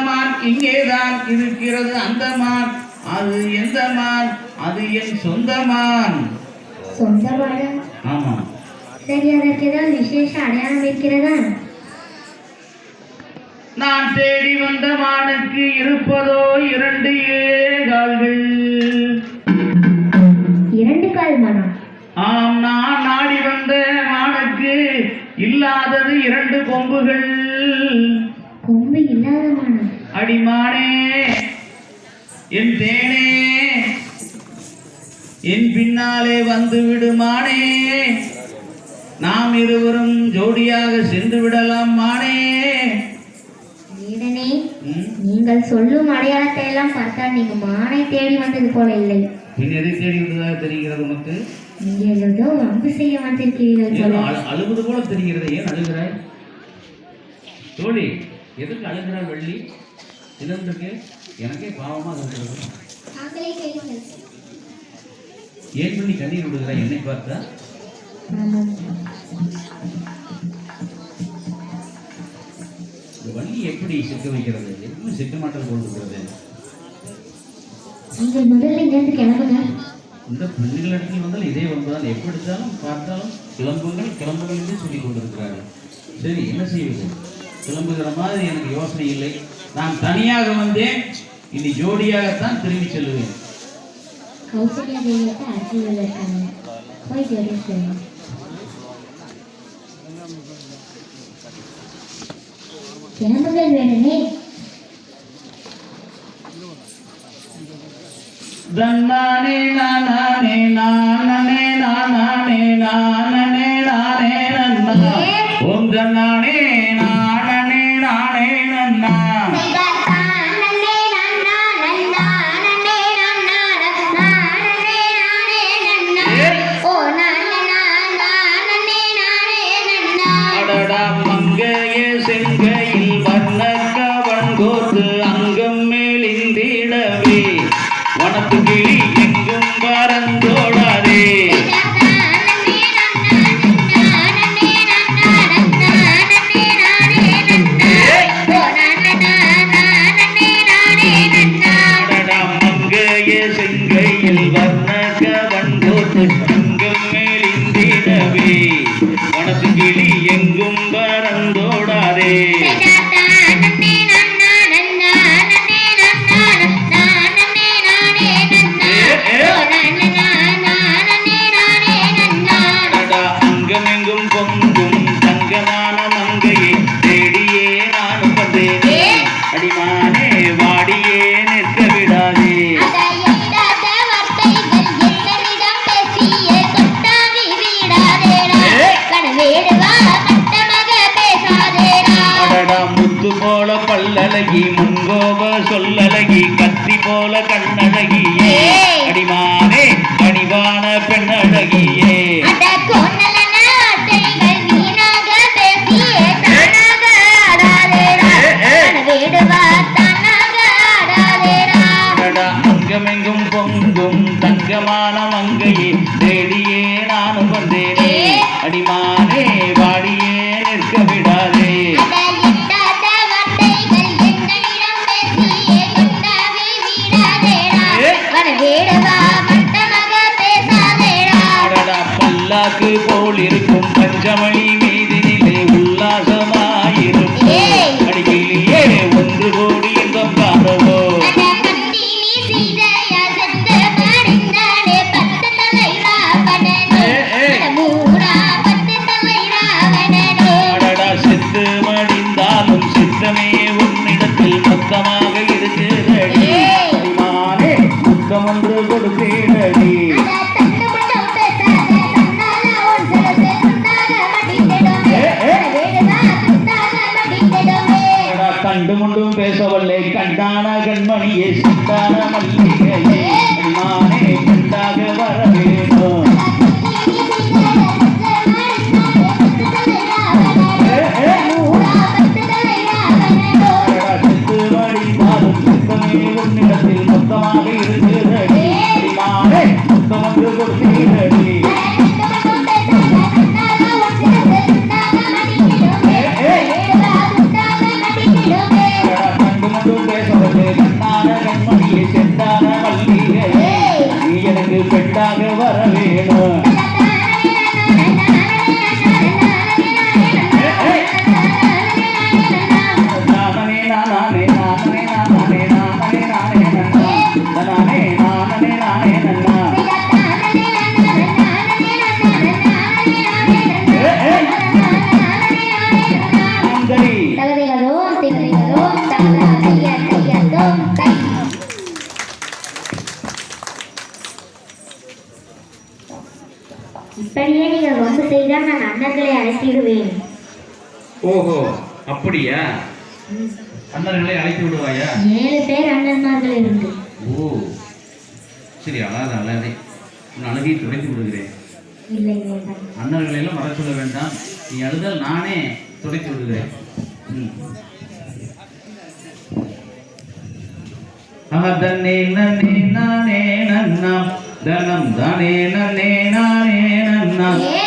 மான் இங்கேதான் இருக்கிறது அந்த மான் அது எந்த மான் அது என் சொந்த மான் சொந்தமான? ஆமா. சரி அதற்கு ஏதாவது விசேஷ அடையாளம் இருக்கிறதா? நான் தேடி வந்த மானுக்கு இருப்பதோ இரண்டு கால்கள் இரண்டு கால் மனம். ஆம் நான் நாடி வந்த மானுக்கு இல்லாதது இரண்டு கொம்புகள். கொம்பு இல்லாத மனம் அடிமானே என் தேனே என் பின்னாலே வந்து விடுமானே. நாம் இருவரும் ஜோடியாக சென்று விடலாம் மானே. வீரனே நீங்கள் சொல்லும் அடையாளத்தை எல்லாம் பார்த்தால் நீங்க மானை தேடி வந்தது போல இல்லை. பின் எதை தேடி விடுவதாக தெரிகிறது உனக்கு? நீங்கள் ஏதோ வம்பு செய்ய வந்திருக்கிறீர்கள் போல. அழு- அழுவது போல தெரிகிறது ஏன் அழுகிறாய்? தோழி எதுக்கு அழுகிறாய் வெள்ளி? இருக்கு எனக்கே பாவமாக இருக்கிறது ஏன் பண்ணி கண்ணீர் விடுகிறாய் என்னை பார்த்தா? இந்த வள்ளி எப்படி சிக்க வைக்கிறது? எப்படி சிக்க மாட்டல் கொண்டிருக்கிறது நீங்கள் முதல்ல இங்கிருந்து கிளம்புங்க. இந்த பெண்களிடத்தில் வந்தால் இதே வந்தால் எப்படி எடுத்தாலும் பார்த்தாலும் கிளம்புங்கள் கிளம்புங்கள் என்று சொல்லிக் கொண்டிருக்கிறார்கள். சரி என்ன செய்வது? கிளம்புகிற மாதிரி எனக்கு யோசனை இல்லை. நான் தனியாக வந்தேன். இனி ஜோடியாகத்தான் திரும்பி செல்லுவேன். தன்னானே நானே நானே நானே நானே நானே நன்னா ஓம் தன்னானே அடடா அங்கமெங்கும் பொங்கும் தங்கமான மங்கையை தேடியே நானும் வந்தேனே அடிமானே வாடியே நிற்க விடாதே. பல்லாக்கு போல் இருக்கும் பஞ்சமணி. அடடா கண்டு முண்டும் பேசவல்லை கண்டான கண்மணியே சித்தான மல்லிகையே அடிமானே கண்டாக வரவே அழைத்திடுவேன். ஓஹோ அப்படியா? அண்ணர்களை அழைத்து விடுவாயா? ஏழு பேர் அண்ணன்மார்கள் இருந்து. ஓ சரி அழாத அழாதே. உன் அழுகையை துடைத்து விடுகிறேன். அண்ணர்களை எல்லாம் வர சொல்ல வேண்டாம். நீ அழுதால் நானே துடைத்து விடுகிறேன். ம். அதன்னே நன்னே நானே நன்னாம். தனம் தானே நன்னே நானே